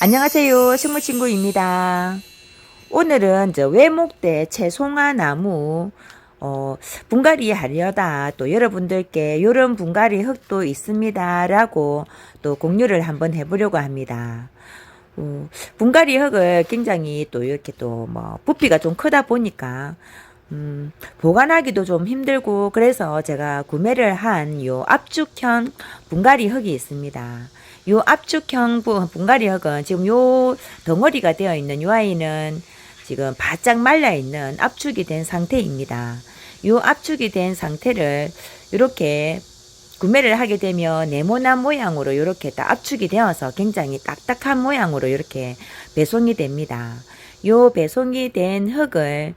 안녕하세요. 식물친구입니다. 오늘은 저 외목대 채송화 나무 어, 분갈이 하려다 또 여러분들께 요런 분갈이 흙도 있습니다. 라고 또 공유를 한번 해보려고 합니다. 어, 분갈이 흙을 굉장히 또 이렇게 또 뭐 부피가 좀 크다 보니까 음, 보관하기도 좀 힘들고 그래서 제가 구매를 한 요 압축형 분갈이 흙이 있습니다. 요 압축형 분- 분갈이 흙은 지금 요 덩어리가 되어 있는 요 아이는 지금 바짝 말라 있는 압축이 된 상태입니다. 요 압축이 된 상태를 이렇게 구매를 하게 되면 네모난 모양으로 이렇게 딱 압축이 되어서 굉장히 딱딱한 모양으로 이렇게 배송이 됩니다. 요 배송이 된 흙을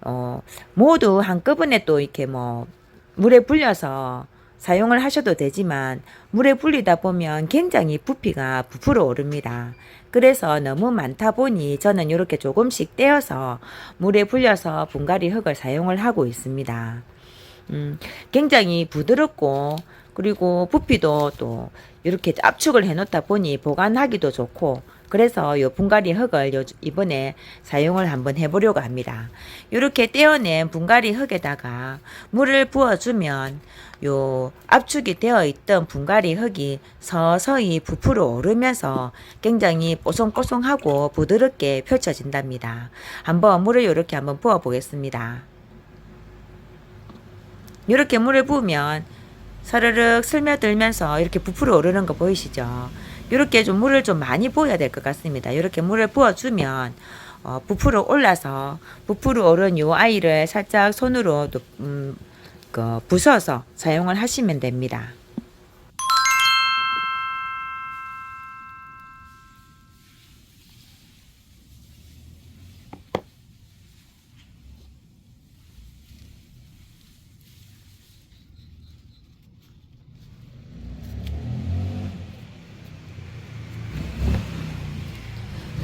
어, 모두 한꺼번에 또 이렇게 뭐 물에 불려서 사용을 하셔도 되지만 물에 불리다 보면 굉장히 부피가 부풀어 오릅니다. 그래서 너무 많다 보니 저는 이렇게 조금씩 떼어서 물에 불려서 분갈이 흙을 사용을 하고 있습니다. 음, 굉장히 부드럽고 그리고 부피도 또 이렇게 압축을 해 놓다 보니 보관하기도 좋고 그래서 요 분갈이 흙을 요 이번에 사용을 한번 해보려고 합니다. 이렇게 떼어낸 분갈이 흙에다가 물을 부어주면 요 압축이 되어 있던 분갈이 흙이 서서히 부풀어 오르면서 굉장히 뽀송뽀송하고 부드럽게 펼쳐진답니다. 한번 물을 이렇게 한번 부어 보겠습니다. 이렇게 물을 부으면 서르륵 스며들면서 이렇게 부풀어 오르는 거 보이시죠? 이렇게 좀 물을 좀 많이 부어야 될 것 같습니다. 이렇게 물을 부어주면 어, 부풀어 올라서 부풀어 오른 요 아이를 살짝 손으로 또, 음, 그 부숴서 사용을 하시면 됩니다.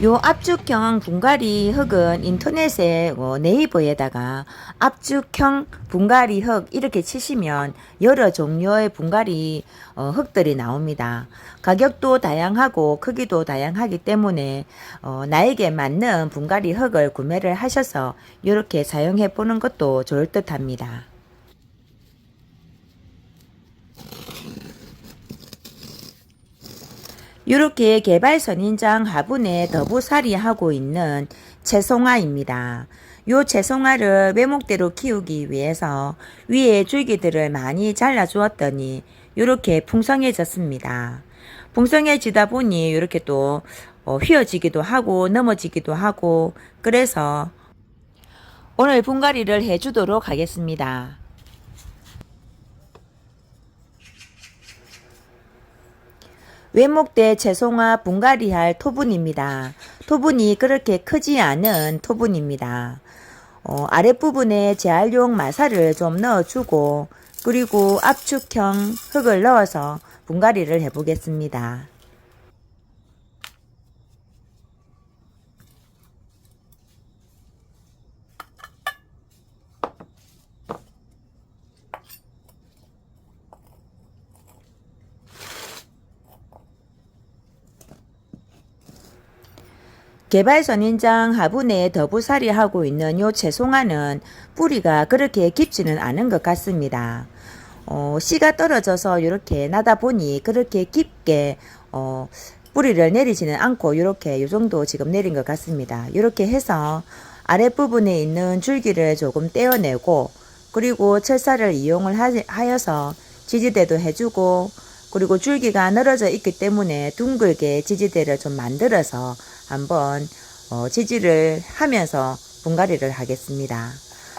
요 압축형 분갈이 흙은 인터넷에 어, 네이버에다가 압축형 분갈이 흙 이렇게 치시면 여러 종류의 분갈이 어, 흙들이 나옵니다. 가격도 다양하고 크기도 다양하기 때문에 어, 나에게 맞는 분갈이 흙을 구매를 하셔서 이렇게 사용해 보는 것도 좋을 듯 합니다. 이렇게 개발 선 인장 화분에 더부살이 하고 있는 채송화입니다. 요 채송화를 외목대로 키우기 위해서 위에 줄기들을 많이 잘라 주었더니 이렇게 풍성해졌습니다. 풍성해지다 보니 이렇게 또 어, 휘어지기도 하고 넘어지기도 하고 그래서 오늘 분갈이를 해주도록 하겠습니다. 외목대 채송화 분갈이할 토분입니다. 토분이 그렇게 크지 않은 토분입니다. 어, 아랫부분에 재활용 마사를 좀 넣어주고 그리고 압축형 흙을 넣어서 분갈이를 해보겠습니다. 개발 선인장 화분에 더부살이 하고 있는 요 채송화는 뿌리가 그렇게 깊지는 않은 것 같습니다. 어, 씨가 떨어져서 이렇게 나다 보니 그렇게 깊게 어, 뿌리를 내리지는 않고 이렇게 요 정도 지금 내린 것 같습니다. 이렇게 해서 아랫부분에 있는 줄기를 조금 떼어내고 그리고 철사를 이용을 하, 하여서 지지대도 해주고 그리고 줄기가 늘어져 있기 때문에 둥글게 지지대를 좀 만들어서 한번 어, 지지를 하면서 분갈이를 하겠습니다.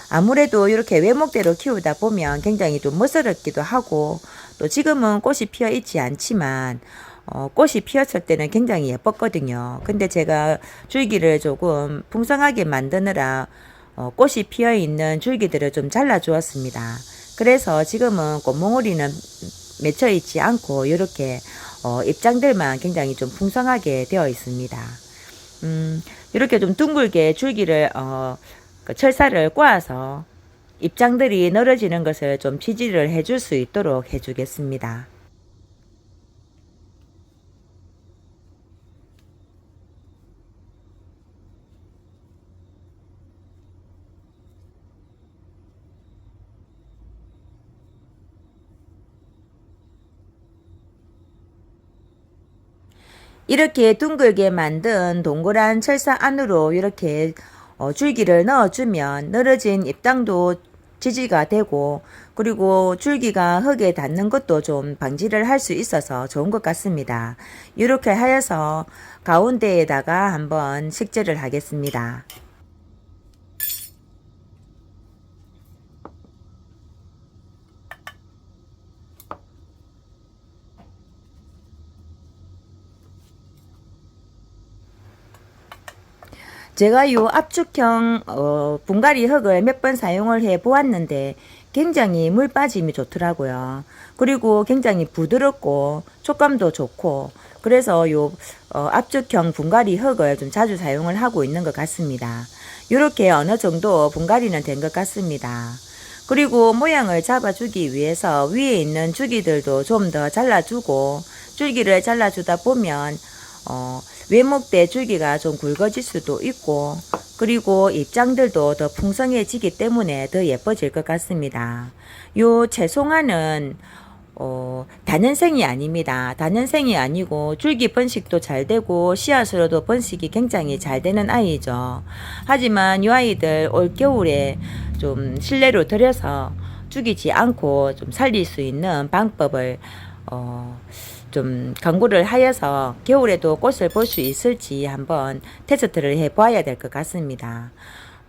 아무래도 이렇게 외목대로 키우다 보면 굉장히 좀 멋스럽기도 하고 또 지금은 꽃이 피어 있지 않지만 어, 꽃이 피었을 때는 굉장히 예뻤거든요. 근데 제가 줄기를 조금 풍성하게 만드느라 어, 꽃이 피어 있는 줄기들을 좀 잘라 주었습니다. 그래서 지금은 꽃몽우리는 맺혀 있지 않고 이렇게 어, 입장들만 굉장히 좀 풍성하게 되어 있습니다. 음, 이렇게 좀 둥글게 줄기를 어, 그 철사를 꽈서 입장들이 늘어지는 것을 좀 지지를 해줄 수 있도록 해주겠습니다. 이렇게 둥글게 만든 동그란 철사 안으로 이렇게 어, 줄기를 넣어주면 늘어진 잎당도 지지가 되고 그리고 줄기가 흙에 닿는 것도 좀 방지를 할 수 있어서 좋은 것 같습니다. 이렇게 하여서 가운데에다가 한번 식재를 하겠습니다. 제가 요 압축형 어, 분갈이 흙을 몇 번 사용을 해 보았는데 굉장히 물 빠짐이 좋더라고요. 그리고 굉장히 부드럽고 촉감도 좋고 그래서 요 어, 압축형 분갈이 흙을 좀 자주 사용을 하고 있는 것 같습니다. 이렇게 어느 정도 분갈이는 된 것 같습니다. 그리고 모양을 잡아주기 위해서 위에 있는 줄기들도 좀 더 잘라주고 줄기를 잘라주다 보면 어, 외목대 줄기가 좀 굵어질 수도 있고 그리고 입장들도 더 풍성해지기 때문에 더 예뻐질 것 같습니다. 요 채송화는 어, 단연생이 아닙니다. 단연생이 아니고 줄기 번식도 잘 되고 씨앗으로도 번식이 굉장히 잘 되는 아이죠. 하지만 이 아이들 올 겨울에 좀 실내로 들여서 죽이지 않고 좀 살릴 수 있는 방법을 어, 좀 광고를 하여서 겨울에도 꽃을 볼 수 있을지 한번 테스트를 해봐야 될 것 같습니다.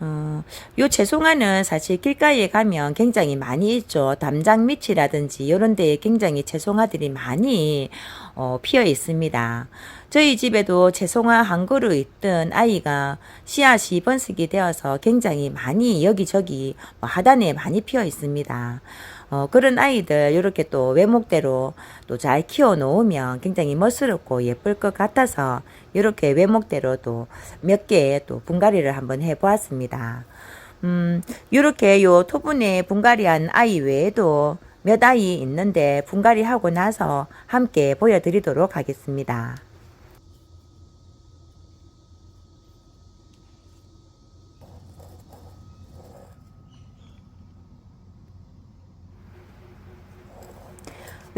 어, 요 채송화는 사실 길가에 가면 굉장히 많이 있죠. 담장 밑이라든지 이런 데에 굉장히 채송화들이 많이 어, 피어 있습니다. 저희 집에도 채송화 한 그루 있던 아이가 씨앗이 번식이 되어서 굉장히 많이 여기저기 뭐 하단에 많이 피어 있습니다. 어, 그런 아이들 이렇게 또 외목대로 또 잘 키워 놓으면 굉장히 멋스럽고 예쁠 것 같아서 이렇게 외목대로 또 몇개또 분갈이를 한번 해 보았습니다. 음, 이렇게 요 토분에 분갈이한 아이 외에도 몇 아이 있는데 분갈이 하고 나서 함께 보여드리도록 하겠습니다.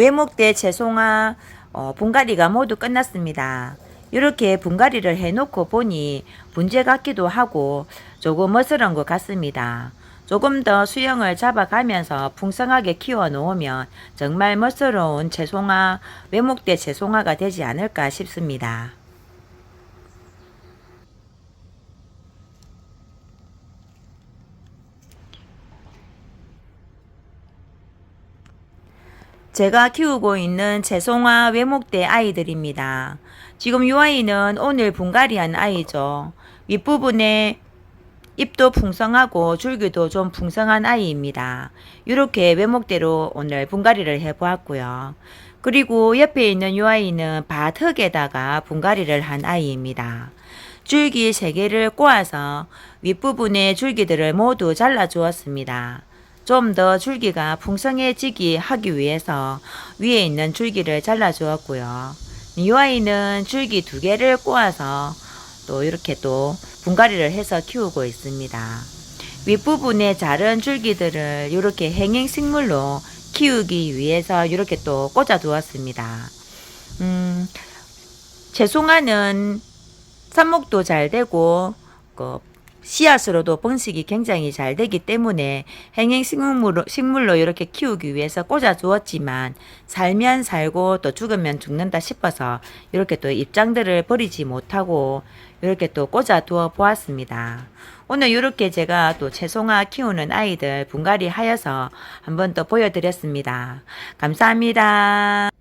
외목대 채송화 어, 분갈이가 모두 끝났습니다. 이렇게 분갈이를 해놓고 보니 문제 같기도 하고 조금 멋스러운 것 같습니다. 조금 더 수영을 잡아가면서 풍성하게 키워 놓으면 정말 멋스러운 채송화, 외목대 채송화가 되지 않을까 싶습니다. 제가 키우고 있는 채송화 외목대 아이들입니다. 지금 이 아이는 오늘 분갈이한 아이죠. 윗부분에 잎도 풍성하고 줄기도 좀 풍성한 아이입니다. 이렇게 외목대로 오늘 분갈이를 해보았고요. 그리고 옆에 있는 이 아이는 밭 흙에다가 분갈이를 한 아이입니다. 줄기 3개를 꼬아서 윗부분의 줄기들을 모두 잘라 주었습니다. 좀 더 줄기가 풍성해지기 하기 위해서 위에 있는 줄기를 잘라 주었고요. 이 아이는 줄기 두 개를 꼬아서 또 이렇게 또 분갈이를 해서 키우고 있습니다. 윗부분에 자른 줄기들을 이렇게 행행 식물로 키우기 위해서 이렇게 또 꽂아 두었습니다. 음, 채송화는 삽목도 잘 되고 그 씨앗으로도 번식이 굉장히 잘 되기 때문에 행행 식물로 식물로 이렇게 키우기 위해서 꽂아 주었지만 살면 살고 또 죽으면 죽는다 싶어서 이렇게 또 입장들을 버리지 못하고 이렇게 또 꽂아 두어 보았습니다. 오늘 이렇게 제가 또 채송화 키우는 아이들 분갈이 하여서 한번 또 보여드렸습니다. 감사합니다.